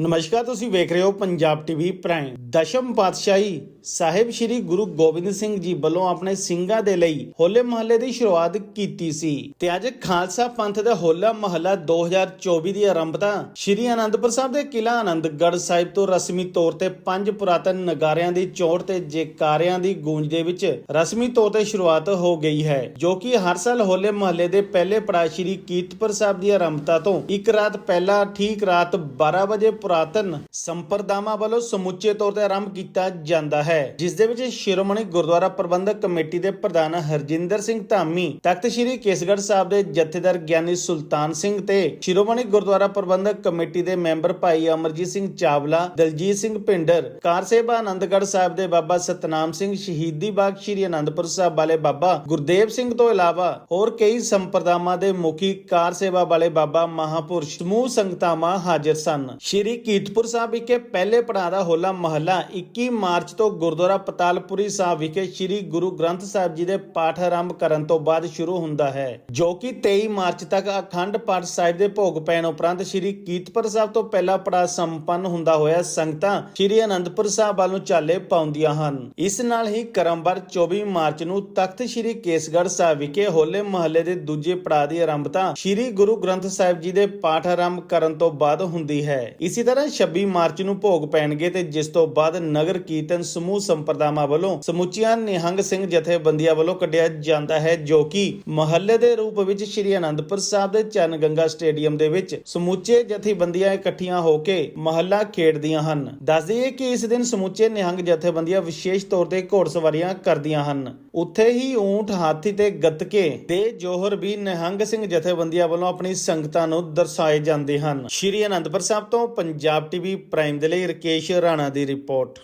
ਨਮਸਕਾਰ, ਤੁਸੀਂ ਵੇਖ ਰਹੇ ਹੋ ਪੰਜਾਬ ਟੀਵੀ ਪ੍ਰਾਈਮ। ਦਸ਼ਮ ਪਾਤਸ਼ਾਹੀ ਸਾਹਿਬ ਸ੍ਰੀ ਗੁਰੂ ਗੋਬਿੰਦ ਸਿੰਘ ਜੀ ਵੱਲੋਂ ਆਪਣੇ ਸਿੰਘਾਂ ਦੇ ਲਈ ਹੋਲੇ ਮਹੱਲੇ ਦੀ ਸ਼ੁਰੂਆਤ ਕੀਤੀ ਸੀ ਤੇ ਅੱਜ ਖਾਲਸਾ ਪੰਥ ਦਾ ਹੋਲਾ ਮਹੱਲਾ 2024 ਦੀ ਆਰੰਭਤਾ ਸ੍ਰੀ ਅਨੰਦਪੁਰ ਸਾਹਿਬ ਦੇ ਕਿਲਾ ਆਨੰਦਗੜ੍ਹ ਸਾਹਿਬ ਤੋਂ ਰਸਮੀ ਤੌਰ ਤੇ ਪੰਜ ਪੁਰਾਤਨ ਨਗਾਰਿਆਂ ਦੀ ਚੋਟ ਤੇ ਜੇਕਾਰਿਆਂ ਦੀ ਗੂੰਜ ਦੇ ਵਿੱਚ ਰਸਮੀ ਤੌਰ ਤੇ ਸ਼ੁਰੂਆਤ ਹੋ ਗਈ ਹੈ, ਜੋ ਕਿ ਹਰ ਸਾਲ ਹੋਲੇ ਮਹੱਲੇ ਦੇ ਪਹਿਲੇ ਪੜਾਅ ਸ੍ਰੀ ਕੀਰਤਪੁਰ ਸਾਹਿਬ ਦੀ ਆਰੰਭਤਾ ਤੋਂ ਇੱਕ ਰਾਤ ਪਹਿਲਾਂ ਠੀਕ ਰਾਤ 12 ਵਜੇ ਪੁਰਾਤਨ ਸੰਪਰਦਾਵਾਂ ਵੱਲੋਂ ਸਮੁੱਚੇ ਤੌਰ ਤੇ ਆਰੰਭ ਕੀਤਾ ਜਾਂਦਾ ਹੈ, ਜਿਸ ਦੇ ਵਿੱਚ ਸ਼੍ਰੋਮਣੀ ਗੁਰਦੁਆਰਾ ਪ੍ਰਬੰਧਕ ਕਮੇਟੀ ਦੇ ਪ੍ਰਧਾਨ ਹਰਜਿੰਦਰ ਸਿੰਘ ਧਾਮੀ, ਤਖਤ ਸ੍ਰੀ ਕੇਸਗੜ੍ਹ ਸਾਹਿਬ ਦੇ ਜਥੇਦਾਰ ਗਿਆਨੀ ਸੁਲਤਾਨ ਸਿੰਘ ਤੇ ਸ਼੍ਰੋਮਣੀ ਗੁਰਦੁਆਰਾ ਪ੍ਰਬੰਧਕ ਕਮੇਟੀ ਦੇ ਮੈਂਬਰ ਭਾਈ ਅਮਰਜੀਤ ਸਿੰਘ ਚਾਵਲਾ, ਦਲਜੀਤ ਸਿੰਘ ਭਿੰਡਰ, ਕਾਰ ਸੇਵਾ ਆਨੰਦਗੜ੍ਹ ਸਾਹਿਬ ਦੇ ਬਾਬਾ ਸਤਨਾਮ ਸਿੰਘ ਸ਼ਹੀਦੀ ਬਾਗ ਸ੍ਰੀ ਆਨੰਦਪੁਰ ਸਾਹਿਬ ਵਾਲੇ ਬਾਬਾ ਗੁਰਦੇਵ ਸਿੰਘ ਤੋਂ ਇਲਾਵਾ ਹੋਰ ਕਈ ਸੰਪਰਦਾਵਾਂ ਦੇ ਮੁਖੀ ਕਾਰ ਸੇਵਾ ਵਾਲੇ ਬਾਬਾ ਮਹਾਪੁਰਸ਼ ਸਮੂਹ ਸੰਗਤਾਵਾਂ ਹਾਜ਼ਰ ਸਨ। ਸ੍ਰੀ ਕੀਰਤਪੁਰ ਸਾਹਿਬ ਵਿਖੇ ਪਹਿਲੇ ਪੜਾਅ ਦਾ ਹੋਲਾ ਮਹੱਲਾ 21 ਮਾਰਚ ਤੋਂ ਗੁਰਦੁਆਰਾ ਪਤਾਲਪੁਰੀ ਸਾਹਿਬ ਵਿਖੇ ਸ੍ਰੀ ਗੁਰੂ ਗ੍ਰੰਥ ਸਾਹਿਬ ਜੀ ਦੇ ਪਾਠ ਆਰੰਭ ਕਰਨ ਤੋਂ ਬਾਅਦ ਸ਼ੁਰੂ ਹੁੰਦਾ ਹੈ, ਜੋ ਕਿ 23 ਮਾਰਚ ਤੱਕ ਅਖੰਡ ਪਾਠ ਸਾਹਿਬ ਦੇ ਭੋਗ ਪੈਣ ਉਪਰੰਤ ਸ੍ਰੀ ਕੀਰਤਪੁਰ ਸਾਹਿਬ ਤੋਂ ਪਹਿਲਾ ਪੜਾਅ ਸੰਪੰਨ ਹੁੰਦਾ ਹੋਇਆ ਸੰਗਤਾਂ ਸ੍ਰੀ ਅਨੰਦਪੁਰ ਸਾਹਿਬ ਵੱਲ ਨੂੰ ਚਾਲੇ ਪਾਉਂਦੀਆਂ ਹਨ। ਇਸ ਨਾਲ ਹੀ ਕਰਮਵਾਰ 24 ਮਾਰਚ ਨੂੰ ਤਖਤ ਸ੍ਰੀ ਕੇਸਗੜ੍ਹ ਸਾਹਿਬ ਵਿਖੇ ਹੋਲੇ ਮਹੱਲੇ ਦੇ ਦੂਜੇ ਪੜਾਅ ਦੀ ਆਰੰਭਤਾ ਸ੍ਰੀ ਗੁਰੂ ਗ੍ਰੰਥ ਸਾਹਿਬ ਜੀ ਦੇ ਪਾਠ ਆਰੰਭ ਕਰਨ ਤੋਂ ਬਾਅਦ ਹੁੰਦੀ ਹੈ। ਇਸੇ ਤਰ੍ਹਾਂ 26 ਮਾਰਚ ਨੂੰ ਭੋਗ ਪੈਣਗੇ ਤੇ ਜਿਸ ਤੋਂ ਬਾਅਦ ਨਗਰ ਕੀਰਤਨ ਸਮੂਹ ਸੰਪਰਦਾਵਾਂ ਵੱਲੋਂ ਸਮੁੱਚੀਆਂ ਨਿਹੰਗ ਸਿੰਘ ਜਥੇਬੰਦੀਆਂ ਵੱਲੋਂ ਕੱਢਿਆ ਜਾਂਦਾ ਹੈ, ਜੋ ਕਿ ਮਹੱਲੇ ਦੇ ਰੂਪ ਵਿੱਚ ਸ੍ਰੀ ਅਨੰਦਪੁਰ ਸਾਹਿਬ ਦੇ ਚਰਨ ਗੰਗਾ ਸਟੇਡੀਅਮ ਦੇ ਵਿੱਚ ਸਮੁੱਚੇ ਜਥੇਬੰਦੀਆਂ ਇਕੱਠੀਆਂ ਹੋ ਕੇ ਮਹੱਲਾ ਖੇਡਦੀਆਂ ਹਨ। ਦੱਸ ਦਈਏ ਕਿ ਇਸ ਦਿਨ ਸਮੁੱਚੇ ਨਿਹੰਗ ਜਥੇਬੰਦੀਆਂ ਵਿਸ਼ੇਸ਼ ਤੌਰ ਤੇ ਘੋੜਸਵਾਰੀਆਂ ਕਰਦੀਆਂ ਹਨ। ਉੱਥੇ ਹੀ ਊਂਠ ਹਾਥੀ ਤੇ ਗੱਤਕੇ ਦੇ ਜੋਹਰ ਵੀ ਨਿਹੰਗ ਸਿੰਘ ਜਥੇਬੰਦੀਆਂ ਵੱਲੋਂ ਆਪਣੀ ਸੰਗਤਾਂ ਨੂੰ ਦਰਸਾਏ ਜਾਂਦੇ ਹਨ। ਸ੍ਰੀ ਅਨੰਦਪੁਰ ਸਾਹਿਬ ਤੋਂ ਪੰਜਾਬ ਟੀਵੀ ਪ੍ਰਾਈਮ ਦੇ ਲਈ ਰਕੇਸ਼ ਰਾਣਾ ਦੀ ਰਿਪੋਰਟ।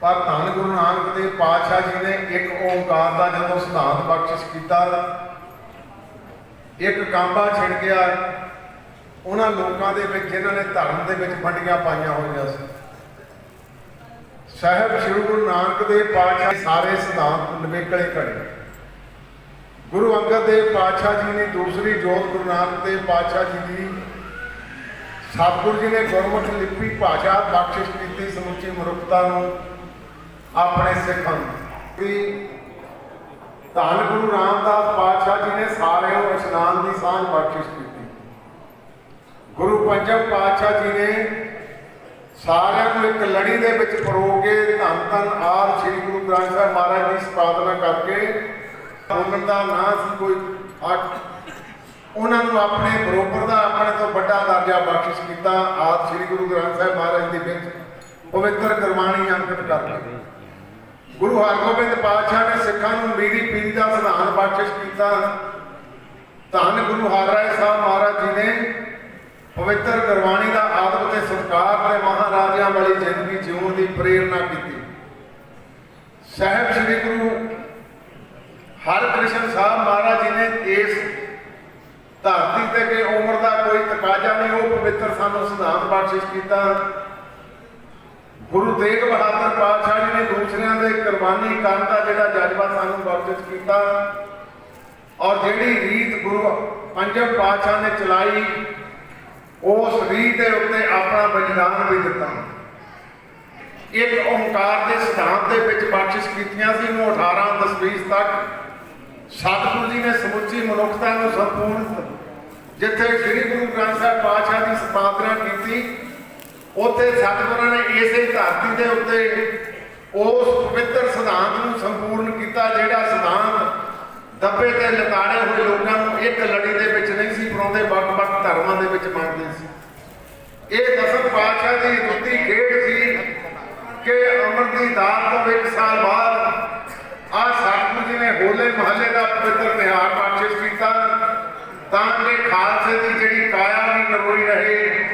ਪਰ ਧੰਨ ਗੁਰੂ ਨਾਨਕ ਦੇਵ ਪਾਤਸ਼ਾਹ ਜੀ ਨੇ ਇੱਕ ਓੰਕਾਰ ਦਾ ਜਦੋਂ ਸਿਧਾਂਤ ਬਖਸ਼ਿਸ਼ ਕੀਤਾ, ਇੱਕ ਕਾਂਬਾ ਛਿੜ ਗਿਆ, ਉਹਨਾਂ ਲੋਕਾਂ ਦੇ ਵਿੱਚ, ਜਿਨ੍ਹਾਂ ਨੇ ਧਰਮ ਦੇ ਵਿੱਚ ਫੰਡੀਆਂ ਪਾਈਆਂ ਹੋਈਆਂ ਸੀ। ਸਾਹਿਬ ਸ੍ਰੀ ਗੁਰੂ ਨਾਨਕ ਦੇਵ ਪਾਤਸ਼ਾਹ ਸਾਰੇ ਸਿਧਾਂਤ ਨਿਵੇਕਲੇ ਕਰੇ ਗੁਰੂ ਅੰਗਦ ਦੇਵ ਪਾਤਸ਼ਾਹ ਜੀ ਨੇ ਦੂਸਰੀ ਜੋਤ ਗੁਰੂ ਨਾਨਕ ਦੇਵ ਪਾਤਸ਼ਾਹ ਜੀ ਦੀ ਸਤਿਗੁਰੂ ਜੀ ਨੇ ਗੁਰਮੁਖ ਲਿਪੀ ਭਾਸ਼ਾ ਬਖਸ਼ਿਸ਼ ਕੀਤੀ ਸਮੁੱਚੀ ਮਨੁੱਖਤਾ ਨੂੰ, ਆਪਣੇ ਸਿੱਖਾਂ ਨੂੰ। ਵੀ ਧੰਨ ਗੁਰੂ ਰਾਮਦਾਸ ਪਾਤਸ਼ਾਹ ਜੀ ਨੇ ਸਾਰਿਆਂ ਨੂੰ ਇਸ਼ਨਾਨ ਦੀ ਸਾਂਝ ਬਖਸ਼ਿਸ਼ ਕੀਤੀ। ਗੁਰੂ ਪੰਜਮ ਪਾਤਸ਼ਾਹ ਜੀ ਨੇ ਸਾਰਿਆਂ ਨੂੰ ਇੱਕ ਲੜੀ ਦੇ ਵਿੱਚ ਪਰੋ ਕੇ ਧੰਨ ਧੰਨ ਆਰ ਸ੍ਰੀ ਗੁਰੂ ਗ੍ਰੰਥ ਸਾਹਿਬ ਮਹਾਰਾਜ ਦੀ ਸਪਾਦਨਾ ਕਰਕੇ ਉਹਨਾਂ ਦਾ ਨਾਂ ਸੀ ਕੋਈ ਅੱਠ ਉਹਨਾਂ ਨੂੰ ਆਪਣੇ ਬਰੋਬਰ ਦਾ, ਆਪਣੇ ਤੋਂ ਵੱਡਾ ਦਰਜਾ ਬਖਸ਼ਿਸ਼ ਕੀਤਾ। ਆਪ ਸ੍ਰੀ ਗੁਰੂ ਗ੍ਰੰਥ ਸਾਹਿਬ ਮਹਾਰਾਜ ਦੇ ਵਿੱਚ ਪਵਿੱਤਰ ਗੁਰਬਾਣੀ ਅੰਕਿਤ ਕਰ ਗੁਰੂ ਹਰਗੋਬਿੰਦ ਪਾਤਸ਼ਾਹ ਨੇ ਸਿੱਖਾਂ ਨੂੰ ਮੀਰੀ ਪੀਰੀ ਦਾ ਸਿਧਾਂਤ ਬਖਸ਼ਿਸ਼ ਕੀਤਾ। ਧੰਨ ਗੁਰੂ ਹਰਿਰਾਏ ਸਾਹਿਬ ਮਹਾਰਾਜ ਜੀ ਨੇ ਪਵਿੱਤਰ ਗੁਰਬਾਣੀ ਦਾ ਆਦਬ ਤੇ ਸਤਿਕਾਰ ਤੇ ਮਹਾਰਾਜਿਆਂ ਵਾਲੀ ਜ਼ਿੰਦਗੀ ਜਿਉਣ ਦੀ ਪ੍ਰੇਰਣਾ ਕੀਤੀ। ਸਾਹਿਬ ਸ੍ਰੀ ਗੁਰੂ ਹਰਕ੍ਰਿਸ਼ਨ ਸਾਹਿਬ ਮਹਾਰਾਜ ਜੀ ਨੇ ਇਸ ਧਰਤੀ ਤੇ ਕਿ ਉਮਰ ਦਾ ਕੋਈ ਤਕਾਜ਼ਾ ਨਹੀਂ, ਉਹ ਪਵਿੱਤਰ ਸਾਨੂੰ ਸਿਧਾਂਤ ਬਖਸ਼ਿਸ਼ ਕੀਤਾ। ਗੁਰੂ ਤੇਗ ਬਹਾਦਰ ਪਾਤਸ਼ਾਹ ਜੀ ਨੇ ਦੂਸਰਿਆਂ ਦੇ ਕੁਰਬਾਨੀ ਕਰਨ ਦਾ ਜਿਹੜਾ ਜਜ਼ਬਾ ਸਾਨੂੰ ਬਖਸ਼ਿਸ਼ ਕੀਤਾ। ਔਰ ਜਿਹੜੀ ਰੀਤ ਗੁਰੂ ਪੰਜਮ ਪਾਤਸ਼ਾਹ ਨੇ ਚਲਾਈ, ਉਸ ਰੀਤ ਦੇ ਉੱਤੇ ਆਪਣਾ ਬਲੀਦਾਨ ਵੀ ਦਿੱਤਾ। ਇੱਕ ਓਮਕਾਰ ਦੇ ਸਿਧਾਂਤ ਦੇ ਵਿੱਚ ਬਖਸ਼ਿਸ਼ ਕੀਤੀਆਂ ਸੀ ਉਹ 18 ਦਸਵੀਸ ਤੱਕ ਸਤਿਗੁਰੂ ਜੀ ਨੇ ਸਮੁੱਚੀ ਮਨੁੱਖਤਾ ਨੂੰ ਸੰਪੂਰਨ ਜਿੱਥੇ ਸ੍ਰੀ ਗੁਰੂ ਗ੍ਰੰਥ ਸਾਹਿਬ ਪਾਤਸ਼ਾਹ ਦੀ ਸਥਾਪਨਾ ਕੀਤੀ, ਉੱਥੇ ਸਤਿਗੁਰਾਂ ਨੇ ਇਸੇ ਧਰਤੀ ਦੇ ਉੱਤੇ ਉਸ ਪਵਿੱਤਰ ਸਿਧਾਂਤ ਨੂੰ ਸੰਪੂਰਨ ਕੀਤਾ, ਜਿਹੜਾ ਸਿਧਾਂਤ ਦੱਬੇ ਤੇ ਲਤਾੜੇ ਹੋਏ ਲੋਕਾਂ ਨੂੰ ਇੱਕ ਲੜੀ ਦੇ ਵਿੱਚ ਨਹੀਂ ਸੀ ਪਰਾਉਂਦੇ ਵੱਖ-ਵੱਖ ਧਰਮਾਂ ਦੇ ਵਿੱਚ ਮੰਨਦੇ ਸੀ। ਇਹ ਦਸਮ ਪਾਤਸ਼ਾਹ ਦੀ ਰੁੱਤੀ ਖੇਡ ਸੀ ਕਿ ਅਮਰ ਦੀ ਦਾਤ ਤੋਂ ਇੱਕ ਸਾਲ ਬਾਅਦ ਆ ਸਤਿਗੁਰੂ ਜੀ ਨੇ ਹੋਲੇ ਮਹੱਲੇ ਦਾ ਪਵਿੱਤਰ ਤਿਉਹਾਰ ਬਖਸ਼ਿਸ਼ ਕੀਤਾ, ਤਾਂ ਕਿ ਖਾਲਸੇ ਦੀ ਜਿਹੜੀ ਕਾਇਆ ਵੀ ਨਰੋਈ ਰਹੇ,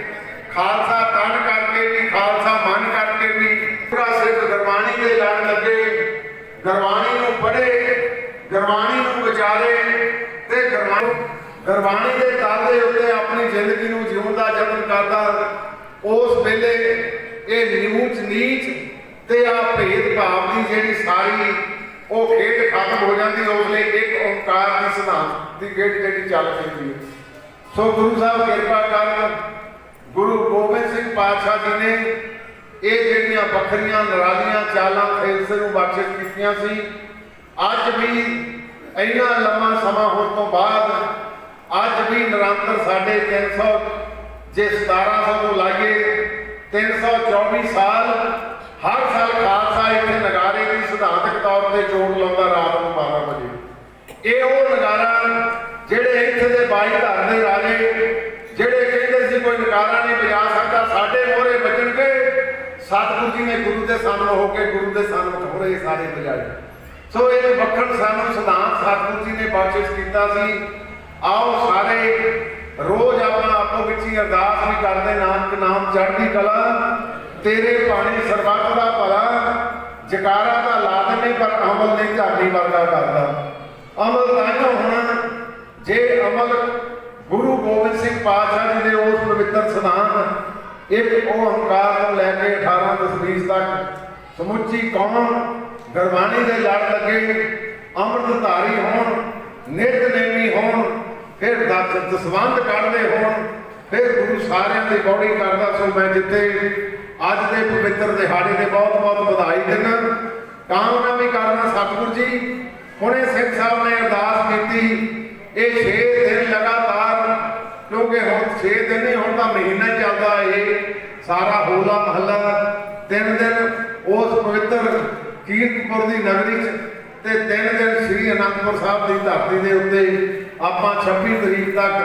ਖਾਲਸਾ ਤਨ ਕਰਕੇ ਵੀ, ਖਾਲਸਾ ਮਨ ਕਰਕੇ ਵੀ, ਪੂਰਾ ਸਿੱਖ ਗੁਰਬਾਣੀ ਦੇ ਲੜ ਲੱਗੇ, ਗੁਰਬਾਣੀ ਨੂੰ ਪੜ੍ਹੇ, ਗੁਰਬਾਣੀ ਨੂੰ ਵਿਚਾਰੇ, ਤੇ ਗੁਰਬਾਣੀ ਗੁਰਬਾਣੀ ਦੇ ਤਲ ਦੇ ਉੱਤੇ ਆਪਣੀ ਜ਼ਿੰਦਗੀ ਨੂੰ ਜਿਉਣ ਦਾ ਯਤਨ ਕਰਦਾ, ਉਸ ਵੇਲੇ ਇਹ ਨੀਚ ਨੀਚ ਤੇ ਆ ਭੇਦ ਭਾਵ ਦੀ ਜਿਹੜੀ ਸਾਰੀ ਉਹ ਖੇਡ ਖਤਮ ਹੋ ਜਾਂਦੀ, ਉਸ ਲਈ ਇੱਕ ਓੰਕਾਰ ਦੀ ਸਿਧਾਂਤ ਦੀ ਖੇਡ ਜਿਹੜੀ ਚੱਲ ਪੈਂਦੀ ਹੈ। ਸੋ ਗੁਰੂ ਸਾਹਿਬ ਕਿਰਪਾ ਕਰਨ, ਗੁਰੂ ਗੋਬਿੰਦ ਸਿੰਘ ਪਾਤਸ਼ਾਹ ਜੀ ਨੇ ਇਹ ਜਿਹੜੀਆਂ ਵੱਖਰੀਆਂ ਨਰਾਲੀਆਂ ਚਾਲਾਂ ਫੇਲਸੇ ਨੂੰ ਬਖਸ਼ਿਸ਼ ਕੀਤੀਆਂ ਸੀ, ਅੱਜ ਵੀ ਇੰਨਾ ਲੰਮਾ ਸਮਾਂ ਹੋਣ ਤੋਂ ਬਾਅਦ, ਅੱਜ ਵੀ ਨਿਰੰਤਰ ਸਾਡੇ 300 ਜੇ 1700 ਤੋਂ ਲਾਈਏ 324 ਸਾਲ ਹਰ ਸਾਲ ਖਾਲਸਾ ਇੱਥੇ ਨਗਾਰੇ ਦੀ ਸਿਧਾਂਤਕ ਤੌਰ ਤੇ ਜੋੜ ਲਾਉਂਦਾ ਰਾਤ ਨੂੰ 12 ਵਜੇ। ਇਹ ਉਹ ਨਗਾਰਾ ਜਿਹੜੇ ਇੱਥੇ ਦੇ ਬਾਈ ਘਰ ਦੇ ਰਾਜੇ, ਜਿਹੜੇ ਕਹਿੰਦੇ ਸੀ ਕੋਈ ਨਗਾਰਾ ਨਹੀਂ ਵਜਾ ਸਕਦਾ, ਸਾਡੇ ਮੋਹਰੇ ਵੱਜਣਗੇ ਸਤਿਗੁਰੂ ਜੀ ਨੇ ਗੁਰੂ ਦੇ ਸਾਹਮਣੇ ਹੋ ਕੇ ਗੁਰੂ ਦੇ ਸਾਹਮਣੇ ਹੋਰੇ ਸਾਰੇ ਵਜਾਏ। ਸੋ ਇਹ ਵੱਖਣ ਸਾਨੂੰ ਸਿਧਾਂਤ ਸਤਿਗੁਰੂ ਜੀ ਨੇ ਬਖਸ਼ਿਸ਼ ਕੀਤਾ ਸੀ। ਆਓ ਸਾਰੇ, ਰੋਜ਼ ਆਪਾਂ ਆਪੋ ਵਿੱਚ ਹੀ ਅਰਦਾਸ ਵੀ ਕਰਦੇ ਨਾਨਕ ਨਾਮ ਚੜ੍ਹਦੀ ਕਲਾ। ਤੇਰੇ ਪਾਣੀ ਸਰਬੱਤ ਦਾ ਭਲਾ, ਜਕਾਰਾ ਦਾ ਲਾ ਦਿੰਦੇ ਪਰ ਅਮਲ ਨਹੀਂ ਝਾੜੀ ਵਰਗਾ ਕਰਦਾ। ਅਮਲ ਤਾਂ ਹੋਣਾ, ਜੇ ਅਮਲ ਗੁਰੂ ਗੋਬਿੰਦ ਸਿੰਘ ਪਾਤਸ਼ਾਹ ਜੀ ਦੇ ਉਸ ਪਵਿੱਤਰ ਸਿਧਾਂਤ ਇੱਕ ਉਹ ਹੰਕਾਰ ਤੋਂ ਲੈ ਕੇ 18 ਦਸਵੀਂ ਤੱਕ, ਸਮੁੱਚੀ ਕੌਮ ਗੁਰਬਾਣੀ ਦੇ ਲੜ ਲੱਗੇ ਅੰਮ੍ਰਿਤਧਾਰੀ ਹੋਣ ਨਿਤਨੇਮੀ ਹੋਣ, ਫਿਰ ਦਸ ਦਸਵੰਦ ਕੱਢਦੇ ਹੋਣ, ਫਿਰ ਗੁਰੂ ਸਾਰਿਆਂ ਦੀ ਬੌੜੀ ਕਰਦਾ ਸੋ ਮੈਂ ਜਿੱਥੇ ਅੱਜ ਦੇ ਪਵਿੱਤਰ ਦਿਹਾੜੇ ਦੇ ਬਹੁਤ ਬਹੁਤ ਵਧਾਈ ਦਿੰਦਾ ਕਾਮਨਾ ਕਰਨਾ ਸਤਿਗੁਰੂ ਜੀ। ਹੁਣੇ ਸਿੰਘ ਸਾਹਿਬ ਨੇ ਅਰਦਾਸ ਕੀਤੀ, ਇਹ 6 ਦਿਨ ਲਗਾਤਾਰ, ਕਿਉਂਕਿ ਹੁਣ 6 ਦਿਨ ਨਹੀਂ ਹੁਣ ਤਾਂ ਮਹੀਨਾ ਹੀ ਚੱਲਦਾ ਇਹ ਸਾਰਾ ਹੋਲਾ ਮਹੱਲਾ। ਤਿੰਨ ਦਿਨ ਉਸ ਪਵਿੱਤਰ ਕੀਰਤਪੁਰ ਦੀ ਨਗਰੀ 'ਚ ਤੇ ਤਿੰਨ ਦਿਨ ਸ੍ਰੀ ਅਨੰਦਪੁਰ ਸਾਹਿਬ ਦੀ ਧਰਤੀ ਦੇ ਉੱਤੇ ਆਪਾਂ 26 ਤਰੀਕ ਤੱਕ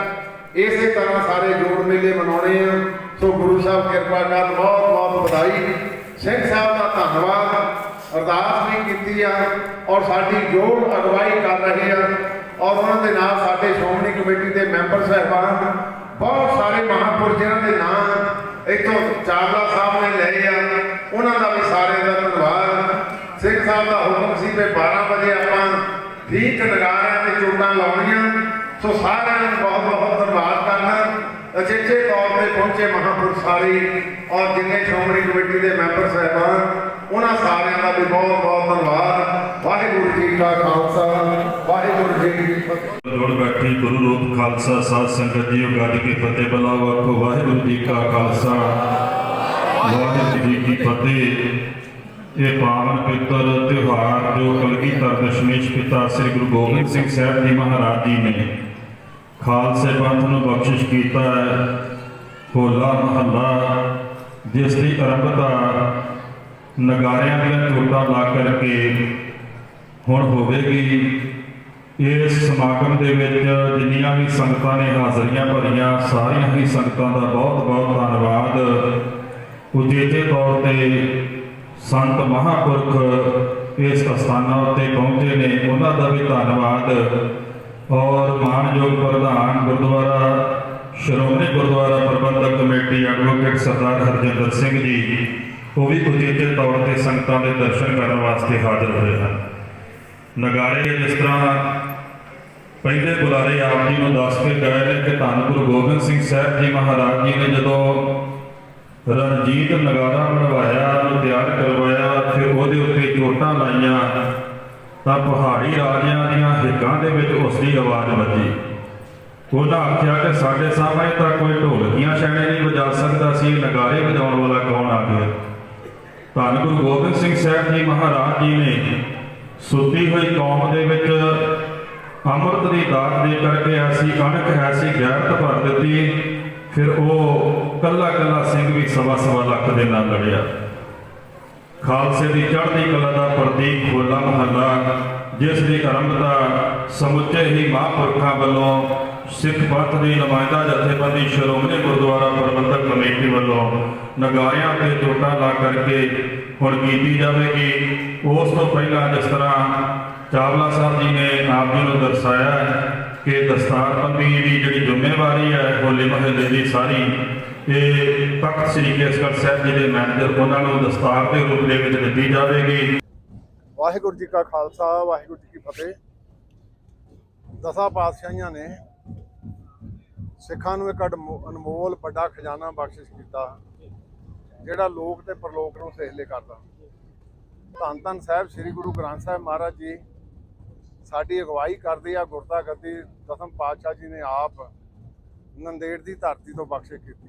ਇਸੇ ਤਰ੍ਹਾਂ ਸਾਰੇ ਜੋੜ ਮੇਲੇ ਮਨਾਉਣੇ ਆ। ਸੋ ਗੁਰੂ ਸਾਹਿਬ ਕਿਰਪਾ ਕਰਨ ਬਹੁਤ ਬਹੁਤ ਵਧਾਈ। ਸਿੰਘ ਸਾਹਿਬ ਦਾ ਧੰਨਵਾਦ। ਅਰਦਾਸ ਵੀ ਕੀਤੀ ਆ ਔਰ ਸਾਡੀ ਜੋੜ ਅਗਵਾਈ ਕਰ ਰਹੇ ਆ। ਔਰ ਉਹਨਾਂ ਦੇ ਨਾਲ ਸਾਡੇ ਸ਼੍ਰੋਮਣੀ ਕਮੇਟੀ ਦੇ ਮੈਂਬਰ ਸਾਹਿਬਾਨ, ਬਹੁਤ ਸਾਰੇ ਮਹਾਂਪੁਰਸ਼ ਜਿਨ੍ਹਾਂ ਦੇ ਨਾਂ ਇੱਥੋਂ ਚਾਵਲਾ ਸਾਹਿਬ ਨੇ ਲਏ ਆ, ਉਹਨਾਂ ਦਾ ਵੀ ਸਾਰਿਆਂ ਦਾ ਧੰਨਵਾਦ। ਸਿੰਘ ਸਾਹਿਬ ਦਾ ਹੁਕਮ ਸੀ ਵੀ 12 ਵਜੇ ਆਪਾਂ ਠੀਕ ਨਗਾਰਿਆਂ ਤੇ ਚੋਟਾਂ ਲਾਉਣੀਆਂ। ਸੋ ਸਾਰਿਆਂ ਨੂੰ ਬਹੁਤ ਬਹੁਤ ਧੰਨਵਾਦ ਕਰਨਾ। ਅਚੇਚੇ ਤੌਰ ਤੇ ਪਹੁੰਚੇ ਮਹਾਂਪੁਰਸ਼ ਸਾਰੇ ਔਰ ਜਿੰਨੇ ਸ਼੍ਰੋਮਣੀ ਕਮੇਟੀ ਦੇ ਮੈਂਬਰ ਸਾਹਿਬਾਨ, ਉਹਨਾਂ ਸਾਰਿਆਂ ਦਾ ਵੀ ਬਹੁਤ ਬਹੁਤ ਧੰਨਵਾਦ। ਵਾਹਿਗੁਰੂ ਜੀ ਕਾ ਖਾਲਸਾ, ਵਾਹਿਗੁਰੂ ਜੀ ਕੀ ਫਤਿਹ। ਲੋੜ ਬੈਠੀ ਗੁਰੂ ਰੂਪ ਖਾਲਸਾ ਸਾਧ ਸੰਗਤ ਜੀਓ ਗੱਜ ਕੇ ਫਤਿਹ ਬੁਲਾਓ ਆਖੋ ਵਾਹਿਗੁਰੂ ਜੀ ਕਾ ਖਾਲਸਾ, ਵਾਹਿਗੁਰੂ ਜੀ ਕੀ ਫਤਿਹ। ਇਹ ਪਾਵਨ ਪਵਿੱਤਰ ਤਿਉਹਾਰ ਜੋ ਕਲਗੀਧਰ ਦਸ਼ਮੇਸ਼ ਪਿਤਾ ਸ੍ਰੀ ਗੁਰੂ ਗੋਬਿੰਦ ਸਿੰਘ ਸਾਹਿਬ ਜੀ ਮਹਾਰਾਜ ਜੀ ਨੇ ਖਾਲਸੇ ਪੰਥ ਨੂੰ ਬਖਸ਼ਿਸ਼ ਕੀਤਾ ਹੈ। ਹੋਲਾ ਮਹੱਲਾ, ਜਿਸ ਦੀ ਆਰੰਭਤਾ ਨਗਾਰਿਆਂ ਦੀਆਂ ਚੋਟਾਂ ਲਾ ਕਰਕੇ ਹੁਣ ਹੋਵੇਗੀ, ਇਸ ਸਮਾਗਮ ਦੇ ਵਿੱਚ ਜਿੰਨੀਆਂ ਵੀ ਸੰਗਤਾਂ ਨੇ ਹਾਜ਼ਰੀਆਂ ਭਰੀਆਂ, ਸਾਰੀਆਂ ਹੀ ਸੰਗਤਾਂ ਦਾ ਬਹੁਤ ਬਹੁਤ ਧੰਨਵਾਦ। ਉਚੇਚੇ ਤੌਰ ਤੇ ਸੰਤ ਮਹਾਪੁਰਖ ਇਸ ਅਸਥਾਨਾਂ ਉੱਤੇ ਪਹੁੰਚੇ ਨੇ, ਉਹਨਾਂ ਦਾ ਵੀ ਧੰਨਵਾਦ। ਔਰ ਮਾਨਯੋਗ ਪ੍ਰਧਾਨ ਗੁਰਦੁਆਰਾ, ਸ਼੍ਰੋਮਣੀ ਗੁਰਦੁਆਰਾ ਪ੍ਰਬੰਧਕ ਕਮੇਟੀ ਐਡਵੋਕੇਟ ਸਰਦਾਰ ਹਰਜਿੰਦਰ ਸਿੰਘ ਜੀ, ਉਹ ਵੀ ਉਚੇਚੇ ਤੌਰ ਤੇ ਸੰਗਤਾਂ ਦੇ ਦਰਸ਼ਨ ਕਰਨ ਵਾਸਤੇ ਹਾਜ਼ਰ ਹੋਏ ਹਨ। ਨਗਾਰੇ ਜਿਸ ਤਰ੍ਹਾਂ ਪਹਿਲੇ ਬੁਲਾਰੇ ਆਪ ਜੀ ਨੂੰ ਦੱਸ ਕੇ ਗਏ ਨੇ ਕਿ ਧੰਨ ਗੁਰੂ ਗੋਬਿੰਦ ਸਿੰਘ ਸਾਹਿਬ ਜੀ ਮਹਾਰਾਜ ਜੀ ਨੇ ਜਦੋਂ ਰਣਜੀਤ ਨਗਾਰਾ ਬਣਵਾਇਆ ਉਹਨੂੰ ਤਿਆਰ ਕਰਵਾਇਆ, ਫਿਰ ਉਹਦੇ ਉੱਤੇ ਚੋਟਾਂ ਲਾਈਆਂ ਤਾਂ ਪਹਾੜੀ ਰਾਜਿਆਂ ਦੀਆਂ ਹਿੱਕਾਂ ਦੇ ਵਿੱਚ ਉਸ ਦੀ ਆਵਾਜ਼ ਵੱਜੀ। ਉਹਦਾ ਆਖਿਆ ਕਿ ਸਾਡੇ ਸਾਹਮਣੇ ਤਾਂ ਕੋਈ ਢੋਲਕੀਆਂ ਛੈਣੇ ਨਹੀਂ ਵਜਾ ਸਕਦਾ ਸੀ ਇਹ ਨਗਾਰੇ ਵਜਾਉਣ ਵਾਲਾ ਕੌਣ ਆ ਗਿਆ? ਧੰਨ ਗੁਰੂ ਗੋਬਿੰਦ ਸਿੰਘ ਸਾਹਿਬ ਜੀ ਮਹਾਰਾਜ ਜੀ ਨੇ ਸੁੱਤੀ ਹੋਈ ਕੌਮ ਦੇ ਵਿੱਚ ਅੰਮ੍ਰਿਤ ਦੀ ਦਾਤ ਦੇ ਕਰਕੇ ਐਸੀ ਅਣਖ ਐਸੀ ਗੈਰਤ ਭਰ ਦਿੱਤੀ, ਫਿਰ ਉਹ ਕੱਲਾ ਕੱਲਾ ਸਿੰਘ ਵੀ ਸਵਾ ਸਵਾ ਲੱਖ ਦੇ ਨਾਲ ਲੜਿਆ। ਖਾਲਸੇ ਦੀ ਚੜ੍ਹਦੀ ਕਲਾ ਦਾ ਪ੍ਰਤੀਕ ਹੋਲਾ ਮਹੱਲਾ, ਜਿਸ ਦੀ ਆਰੰਭਤਾ ਸਮੁੱਚੇ ਹੀ ਮਹਾਂਪੁਰਖਾਂ ਵੱਲੋਂ ਸਿੱਖ ਪੰਥ ਦੀ ਨੁਮਾਇੰਦਾ ਜਥੇਬੰਦੀ ਸ਼੍ਰੋਮਣੀ ਗੁਰਦੁਆਰਾ ਪ੍ਰਬੰਧਕ ਕਮੇਟੀ ਵੱਲੋਂ ਨਗਾਰਿਆਂ ਤੇ ਚੋਟਾਂ ਲਾ ਕਰਕੇ ਹੁਣ ਕੀਤੀ ਜਾਵੇਗੀ। ਉਸ ਤੋਂ ਪਹਿਲਾਂ ਜਿਸ ਤਰ੍ਹਾਂ ਚਾਵਲਾ ਸਾਹਿਬ ਜੀ ਨੇ ਆਪ ਜੀ ਨੂੰ ਦਰਸਾਇਆ ਕਿ ਦਸਤਾਰਬੰਦੀ ਦੀ ਜਿਹੜੀ ਜ਼ਿੰਮੇਵਾਰੀ ਹੈ, ਹੋਲੇ ਮਹੱਲੇ ਦੀ ਸਾਰੀ ਇਹ ਤਖਤ ਸ੍ਰੀ ਕੇਸਗੜ੍ਹ ਸਾਹਿਬ ਜੀ ਦੇ ਮੈਨੇਜਰ, ਉਹਨਾਂ ਨੂੰ ਦਸਤਾਰ ਦੇ ਰੂਪ ਦੇ ਵਿੱਚ ਦਿੱਤੀ ਜਾਵੇਗੀ। ਵਾਹਿਗੁਰੂ ਜੀ ਕਾ ਖਾਲਸਾ, ਵਾਹਿਗੁਰੂ ਜੀ ਕੀ ਫਤਿਹ। ਦਸਾਂ ਪਾਤਸ਼ਾਹੀਆਂ ਨੇ ਸਿੱਖਾਂ ਨੂੰ ਇੱਕ ਅਡਮੋ- ਅਨਮੋਲ ਵੱਡਾ ਖਜ਼ਾਨਾ ਬਖਸ਼ਿਸ਼ ਕੀਤਾ, ਜਿਹੜਾ ਲੋਕ ਤੇ ਪਰਲੋਕ ਨੂੰ ਸੇਹਲੇ ਕਰਦਾ। ਧੰਨ ਧੰਨ ਸਾਹਿਬ, ਸ੍ਰੀ ਗੁਰੂ ਗ੍ਰੰਥ ਸਾਹਿਬ ਮਹਾਰਾਜ ਜੀ, ਸਾਡੀ ਅਗਵਾਈ ਕਰਦੇ ਆ ਗੁਰਦਾ ਗੱਦੀ ਦਸਮ ਪਾਤਸ਼ਾਹ ਜੀ ਨੇ ਆਪ ਨੰਦੇੜ ਦੀ ਧਰਤੀ ਤੋਂ ਬਖਸ਼ਿਸ਼ ਕੀਤੀ।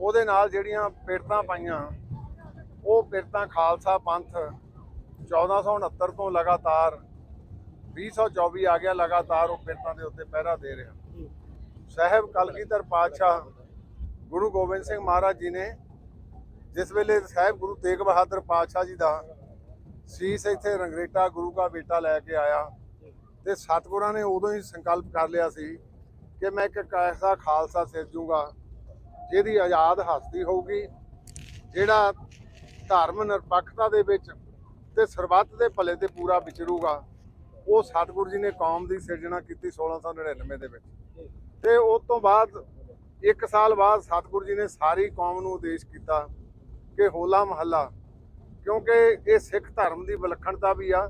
ਉਹਦੇ ਨਾਲ ਜਿਹੜੀਆਂ ਪਿਰਤਾਂ ਪਾਈਆਂ, ਉਹ ਪਿਰਤਾਂ ਖਾਲਸਾ ਪੰਥ 1469 ਤੋਂ ਲਗਾਤਾਰ 2024 ਆ ਗਿਆ ਲਗਾਤਾਰ ਉਹ ਪਿਰਤਾਂ ਦੇ ਉੱਤੇ ਪਹਿਰਾ ਦੇ ਰਿਹਾ। ਸਾਹਿਬ ਕਲਗੀਧਰ ਪਾਤਸ਼ਾਹ ਗੁਰੂ ਗੋਬਿੰਦ ਸਿੰਘ ਮਹਾਰਾਜ ਜੀ ਨੇ ਜਿਸ ਵੇਲੇ ਸਾਹਿਬ ਗੁਰੂ ਤੇਗ ਬਹਾਦਰ ਪਾਤਸ਼ਾਹ ਜੀ ਦਾ ਸੀਸ ਇੱਥੇ ਰੰਗਰੇਟਾ ਗੁਰੂ ਦਾ ਬੇਟਾ ਲੈ ਕੇ ਆਇਆ ਤੇ ਸਤਿਗੁਰਾਂ ਨੇ ਉਦੋਂ ਹੀ ਸੰਕਲਪ ਕਰ ਲਿਆ ਸੀ ਕਿ ਮੈਂ ਇੱਕ ਐਸਾ ਖਾਲਸਾ ਸਿਰਜੂੰਗਾ। ਜਿਹਦੀ ਆਜ਼ਾਦ ਹਸਤੀ ਹੋਊਗੀ, ਜਿਹੜਾ ਧਰਮ ਨਿਰਪੱਖਤਾ ਦੇ ਵਿੱਚ ਤੇ ਸਰਬੱਤ ਦੇ ਭਲੇ ਤੇ ਪੂਰਾ ਵਿਚਰੂਗਾ, ਉਹ ਸਤਿਗੁਰੂ ਜੀ ਨੇ ਕੌਮ ਦੀ ਸਿਰਜਣਾ ਕੀਤੀ 1699 ਦੇ ਵਿੱਚ। ਤੇ ਉਸ ਤੋਂ ਬਾਅਦ ਇੱਕ ਸਾਲ ਬਾਅਦ ਸਤਿਗੁਰੂ ਜੀ ਨੇ ਸਾਰੀ ਕੌਮ ਨੂੰ ਉਦੇਸ਼ ਕੀਤਾ ਕਿ ਹੋਲਾ ਮਹੱਲਾ, ਕਿਉਂਕਿ ਇਹ ਸਿੱਖ ਧਰਮ ਦੀ ਵਿਲੱਖਣਤਾ ਵੀ ਆ।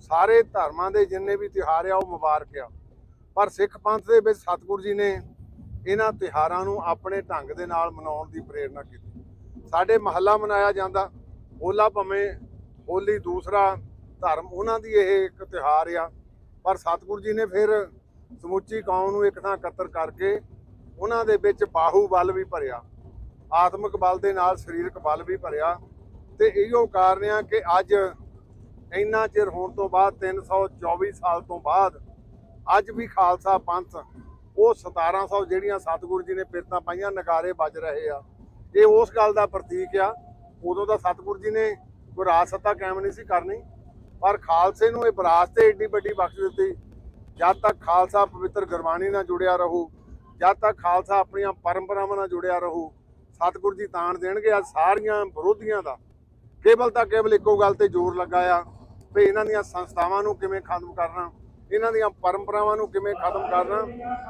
ਸਾਰੇ ਧਰਮਾਂ ਦੇ ਜਿੰਨੇ ਵੀ ਤਿਉਹਾਰ ਆ, ਉਹ ਮੁਬਾਰਕ ਆ। ਪਰ ਸਿੱਖ ਪੰਥ ਦੇ ਵਿੱਚ ਸਤਿਗੁਰੂ ਜੀ ਨੇ ਇਹਨਾਂ ਤਿਉਹਾਰਾਂ ਨੂੰ ਆਪਣੇ ਢੰਗ ਦੇ ਨਾਲ ਮਨਾਉਣ ਦੀ ਪ੍ਰੇਰਣਾ ਕੀਤੀ। ਸਾਡੇ ਮਹੱਲਾ ਮਨਾਇਆ ਜਾਂਦਾ। ਹੋਲਾ ਭਵੇਂ ਹੋਲੀ ਦੂਸਰਾ ਧਰਮ, ਉਹਨਾਂ ਦੀ ਇਹ ਇੱਕ ਤਿਉਹਾਰ ਆ। ਪਰ ਸਤਿਗੁਰੂ ਜੀ ਨੇ ਫਿਰ ਸਮੁੱਚੀ ਕੌਮ ਨੂੰ ਇੱਕ ਥਾਂ ਇਕੱਤਰ ਕਰਕੇ ਉਹਨਾਂ ਦੇ ਵਿੱਚ ਬਾਹੂ ਬਲ ਵੀ ਭਰਿਆ। ਆਤਮਿਕ ਬਲ ਦੇ ਨਾਲ ਸਰੀਰਕ ਬਲ ਵੀ ਭਰਿਆ। ਤੇ ਇਹੋ ਕਾਰਨ ਆ ਕਿ ਅੱਜ ਇੰਨਾ ਚਿਰ ਹੋਣ ਤੋਂ ਬਾਅਦ 324 ਸਾਲ ਤੋਂ ਬਾਅਦ ਅੱਜ ਵੀ ਖਾਲਸਾ ਪੰਥ ਉਹ 1700 ਜਿਹੜੀਆਂ ਸਤਿਗੁਰੂ ਜੀ ਨੇ ਪਿਰਤਾਂ ਪਾਈਆਂ, ਨਗਾਰੇ ਵੱਜ ਰਹੇ ਆ। ਇਹ ਉਸ ਗੱਲ ਦਾ ਪ੍ਰਤੀਕ ਆ, ਉਦੋਂ ਤਾਂ ਸਤਿਗੁਰੂ ਜੀ ਨੇ ਕੋਈ ਰਾਜ ਸੱਤਾ ਕਾਇਮ ਨਹੀਂ ਸੀ ਕਰਨੀ। ਪਰ ਖਾਲਸੇ ਨੂੰ ਇਹ ਵਿਰਾਸਤ ਏਡੀ ਵੱਡੀ ਬਖਸ਼ ਦਿੱਤੀ। ਜਦ ਤੱਕ ਖਾਲਸਾ ਪਵਿੱਤਰ ਗੁਰਬਾਣੀ ਨਾਲ ਜੁੜਿਆ ਰਹੂ, ਜਦ ਤੱਕ ਖਾਲਸਾ ਆਪਣੀਆਂ ਪਰੰਪਰਾਵਾਂ ਨਾਲ ਜੁੜਿਆ ਰਹੂ, ਸਤਿਗੁਰੂ ਜੀ ਤਾਣ ਦੇਣਗੇ ਆ ਸਾਰੀਆਂ ਵਿਰੋਧੀਆਂ ਦਾ। ਕੇਵਲ ਤਾਂ ਕੇਵਲ ਇੱਕੋ ਗੱਲ ਤੇ ਜ਼ੋਰ ਲੱਗਾ ਆ ਵੀ ਇਹਨਾਂ ਦੀਆਂ ਸੰਸਥਾਵਾਂ ਨੂੰ ਕਿਵੇਂ ਖਤਮ ਕਰਨਾ। ਇਹਨਾਂ ਦੀਆਂ ਪਰੰਪਰਾਵਾਂ ਨੂੰ ਕਿਵੇਂ ਖਤਮ ਕਰਨਾ?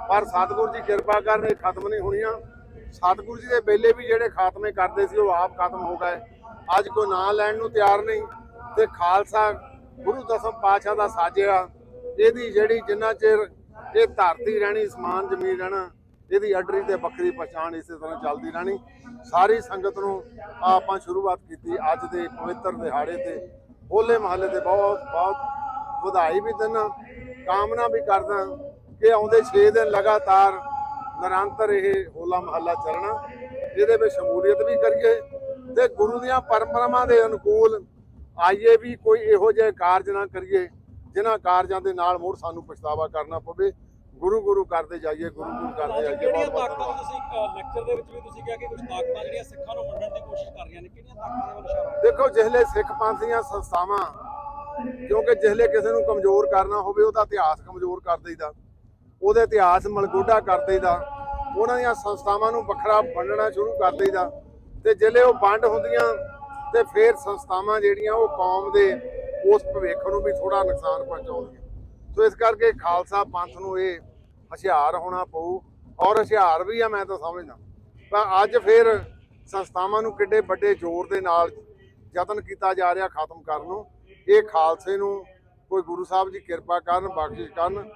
ਪਰ ਸਤਿਗੁਰੂ ਜੀ ਕਿਰਪਾ ਕਰਨ, ਇਹ ਖਤਮ ਨਹੀਂ ਹੋਣੀਆਂ। ਸਤਿਗੁਰੂ ਜੀ ਦੇ ਵੇਲੇ ਵੀ ਜਿਹੜੇ ਖਾਤਮੇ ਕਰਦੇ ਸੀ, ਉਹ ਆਪ ਖਤਮ ਹੋ ਗਏ। ਅੱਜ ਕੋਈ ਨਾਂ ਲੈਣ ਨੂੰ ਤਿਆਰ ਨਹੀਂ ਤੇ ਖਾਲਸਾ ਗੁਰੂ ਦਸਮ ਪਾਤਸ਼ਾਹ ਦਾ ਸਾਜਿਆ। ਇਹਦੀ ਜਿਹੜੀ ਜਿੰਨਾ ਚਿਰ ਇਹ ਧਰਤੀ ਰਹਿਣੀ, ਸਮਾਨ ਜ਼ਮੀਨ ਰਹਿਣਾ, ਇਹਦੀ ਅਡਰੀ ਤੇ ਵੱਖਰੀ ਪਛਾਣ ਇਸੇ ਤਰ੍ਹਾਂ ਚੱਲਦੀ ਰਹਿਣੀ। ਸਾਰੀ ਸੰਗਤ ਨੂੰ ਆਪਾਂ ਸ਼ੁਰੂਆਤ ਕੀਤੀ ਅੱਜ ਦੇ ਪਵਿੱਤਰ ਦਿਹਾੜੇ ਤੇ। ਹੋਲੇ ਮਹੱਲੇ ਤੇ ਬਹੁਤ ਬਹੁਤ ਵਧਾਈ ਵੀ ਦਿੰਦਾ ਕਾਮਨਾ ਵੀ ਕਰਦਾ ਕਿ ਆਉਂਦੇ 6 ਦਿਨ ਲਗਾਤਾਰ ਨਿਰੰਤਰ ਇਹ ਹੋਲਾ ਮਹੱਲਾ ਚੱਲਣਾ ਇਹਦੇ ਵਿੱਚ ਸ਼ਮੂਲੀਅਤ ਵੀ ਕਰੀਏ ਤੇ ਗੁਰੂ ਦੀਆਂ ਪਰੰਪਰਾਵਾਂ ਦੇ ਅਨੁਕੂਲ ਆਈਏ ਵੀ ਕੋਈ ਇਹੋ ਜਿਹੇ ਕਾਰਜ ਨਾ ਕਰੀਏ ਜਿਨ੍ਹਾਂ ਕਾਰਜਾਂ ਦੇ ਨਾਲ ਮੁੜ ਸਾਨੂੰ ਪਛਤਾਵਾ ਕਰਨਾ ਪਵੇ ਗੁਰੂ ਗੁਰੂ ਕਰਦੇ ਜਾਈਏ ਗੁਰੂ ਗੁਰੂ ਕਰਦੇ ਜਾਈਏ ਕਿਹੜੀਆਂ ਬਹੁਤ ਬਹੁਤ ਤਾਕਤਾਂ। ਤੁਸੀਂ ਲੈਕਚਰ ਦੇ ਵਿੱਚ ਵੀ ਤੁਸੀਂ ਕਿਹਾ ਕਿ ਕੁਝ ਤਾਕਤਾਂ ਜਿਹੜੀਆਂ ਸਿੱਖਾਂ ਨੂੰ ਵੰਡਣ ਦੀ ਕੋਸ਼ਿਸ਼ ਕਰ ਰਹੀਆਂ ਨੇ ਕਿਹੜੀਆਂ ਤਾਕਤਾਂ ਦੇ ਵੱਲ ਇਸ਼ਾਰਾ ਦੇਖੋ ਜਿਹਲੇ ਸਿੱਖ ਪੰਥ ਦੀਆਂ ਸੰਸਥਾਵਾਂ ਕਿਉਂਕਿ ਜਿਹਲੇ ਕਿਸੇ ਨੂੰ ਕਮਜ਼ੋਰ ਕਰਨਾ ਹੋਵੇ, ਉਹਦਾ ਇਤਿਹਾਸ ਕਮਜ਼ੋਰ ਕਰ ਦਈਦਾ। ਉਹਦੇ ਇਤਿਹਾਸ ਮਲਗੋਡਾ ਕਰ ਦੇਈਦਾ। ਉਹਨਾਂ ਦੀਆਂ ਸੰਸਥਾਵਾਂ ਨੂੰ ਵੱਖਰਾ ਵੰਡਣਾ ਸ਼ੁਰੂ ਕਰ ਦੇਈਦਾ। ਤੇ ਜਿਹਲੇ ਉਹ ਵੰਡ ਹੁੰਦੀਆਂ, ਤੇ ਫਿਰ ਸੰਸਥਾਵਾਂ ਜਿਹੜੀਆਂ, ਉਹ ਕੌਮ ਦੇ ਉਸ ਭਵਿੱਖ ਨੂੰ ਵੀ ਥੋੜਾ ਨੁਕਸਾਨ ਪਹੁੰਚਾਉਂਦੀਆਂ। ਸੋ ਇਸ ਕਰਕੇ ਖਾਲਸਾ ਪੰਥ ਨੂੰ ਇਹ ਹੁਸ਼ਿਆਰ ਹੋਣਾ ਪਊ। ਔਰ ਹੁਸ਼ਿਆਰ ਵੀ ਆ, ਮੈਂ ਤਾਂ ਸਮਝਦਾ। ਪਰ ਅੱਜ ਫਿਰ ਸੰਸਥਾਵਾਂ ਨੂੰ ਕਿੱਡੇ ਵੱਡੇ ਜ਼ੋਰ ਦੇ ਨਾਲ ਯਤਨ ਕੀਤਾ ਜਾ ਰਿਹਾ ਖਤਮ ਕਰਨ ਨੂੰ। ਇਹ ਖਾਲਸੇ ਨੂੰ ਕੋਈ ਗੁਰੂ ਸਾਹਿਬ ਜੀ ਕਿਰਪਾ ਕਰਨ ਬਖਸ਼ਿਸ਼ ਕਰਨ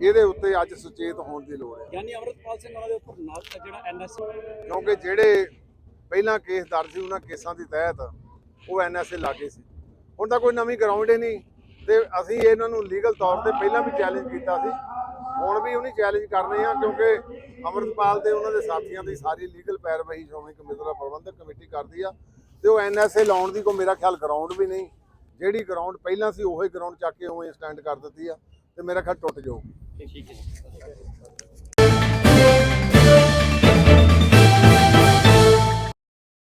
ਇਹਦੇ ਉੱਤੇ ਅੱਜ ਸੁਚੇਤ ਹੋਣ ਦੀ ਲੋੜ ਹੈ। ਯਾਨੀ ਅਮਰਤਪਾਲ ਸਿੰਘ ਉਹਨਾਂ ਦੇ ਉੱਪਰ ਨਾਲ ਜਿਹੜਾ ਐਨਐਸ ਕਿਉਂਕਿ ਜਿਹੜੇ ਪਹਿਲਾਂ ਕੇਸ ਦਰਜ ਸੀ ਉਹਨਾਂ ਕੇਸਾਂ ਦੀ ਤਹਿਤ ਉਹ ਐਨਐਸਏ ਲਾਗੇ ਸੀ। ਹੁਣ ਤਾਂ ਕੋਈ ਨਵੀਂ ਗਰਾਊਂਡ ਹੀ ਨਹੀਂ ਤੇ ਅਸੀਂ ਇਹਨਾਂ ਨੂੰ ਲੀਗਲ ਤੌਰ ਤੇ ਪਹਿਲਾਂ ਵੀ ਚੈਲੰਜ ਕੀਤਾ ਸੀ। ਹੁਣ ਵੀ ਉਹਨੀ ਚੈਲੰਜ ਕਰਨੇ ਆ ਕਿਉਂਕਿ ਅਮਰਤਪਾਲ ਤੇ ਉਹਨਾਂ ਦੇ ਸਾਥੀਆਂ ਦੀ ਸਾਰੀ ਲੀਗਲ ਪੈਰਵਾਈ ਸ਼੍ਰੋਮਣੀ ਕਮੇਟੀ ਦਾ ਪ੍ਰਬੰਧਕ ਕਮੇਟੀ ਕਰਦੀ ਆ ਤੇ ਉਹ ਐਨਐਸਏ ਲਾਉਣ ਦੀ ਕੋਈ ਮੇਰਾ ਖਿਆਲ ਗਰਾਊਂਡ ਵੀ ਨਹੀਂ। ਜਿਹੜੀ ਗਰਾਊਂਡ ਪਹਿਲਾਂ ਸੀ, ਉਹੀ ਗਰਾਊਂਡ ਚੱਕ ਕੇ ਉਵੇਂ ਸਟੈਂਡ ਕਰ ਦਿੱਤੀ ਆ ਤੇ ਮੇਰਾ ਖਿਆਲ ਟੁੱਟ ਜਾਊਗੀ। ਠੀਕ ਹੈ